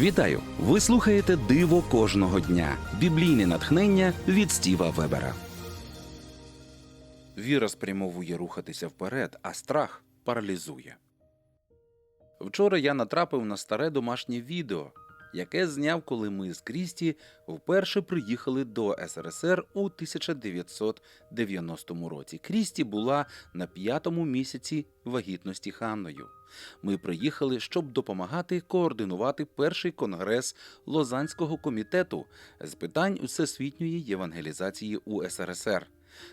Вітаю! Ви слухаєте Диво кожного дня. Біблійне натхнення від Стіва Вебера. Віра спрямовує рухатися вперед, а страх паралізує. Вчора я натрапив на старе домашнє відео, яке зняв, коли ми з Крісті вперше приїхали до СРСР у 1990 році. Крісті була на п'ятому місяці вагітності Ханною. Ми приїхали, щоб допомагати координувати перший конгрес Лозанського комітету з питань всесвітньої євангелізації у СРСР,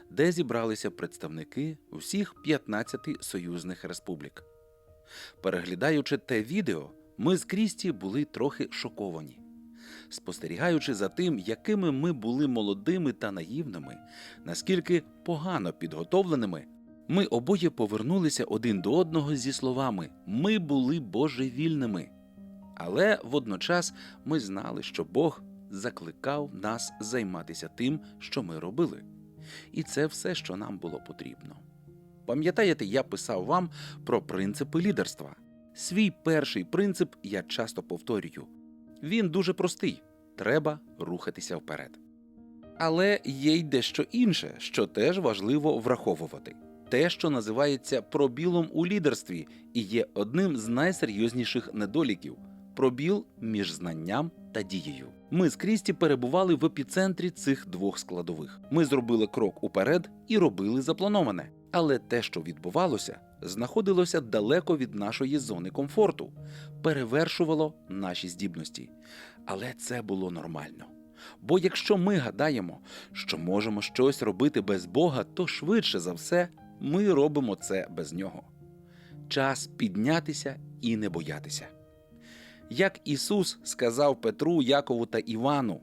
де зібралися представники всіх 15 союзних республік. Переглядаючи те відео, ми з Крісті були трохи шоковані. Спостерігаючи за тим, якими ми були молодими та наївними, наскільки погано підготовленими, ми обоє повернулися один до одного зі словами Ми були божевільними. Але водночас ми знали, що Бог закликав нас займатися тим, що ми робили. І це все, що нам було потрібно. Пам'ятаєте, я писав вам про принципи лідерства. Свій перший принцип я часто повторюю. Він дуже простий треба рухатися вперед. Але є й дещо інше, що теж важливо враховувати. Те, що називається пробілом у лідерстві, і є одним з найсерйозніших недоліків пробіл між знанням та дією. Ми з Крісті перебували в епіцентрі цих двох складових. Ми зробили крок уперед і робили заплановане. Але те, що відбувалося, знаходилося далеко від нашої зони комфорту, перевершувало наші здібності. Але це було нормально. Бо якщо ми гадаємо, що можемо щось робити без Бога, то швидше за все ми робимо це без нього. Час піднятися і не боятися. Як Ісус сказав Петру, Якову та Івану,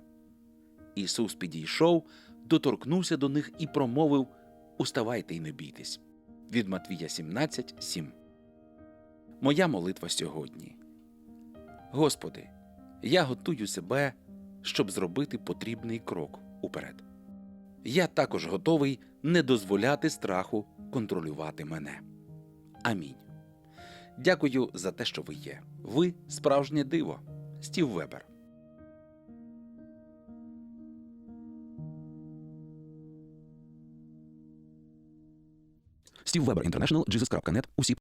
Ісус підійшов, доторкнувся до них і промовив Уставайте й не бійтесь. Від Матвія 17, 7. Моя молитва сьогодні. Господи, я готую себе, щоб зробити потрібний крок уперед. Я також готовий не дозволяти страху контролювати мене. Амінь. Дякую за те, що ви є. Ви справжнє диво. Стів Вебер. Стів Вебер International, Jesus.net, усі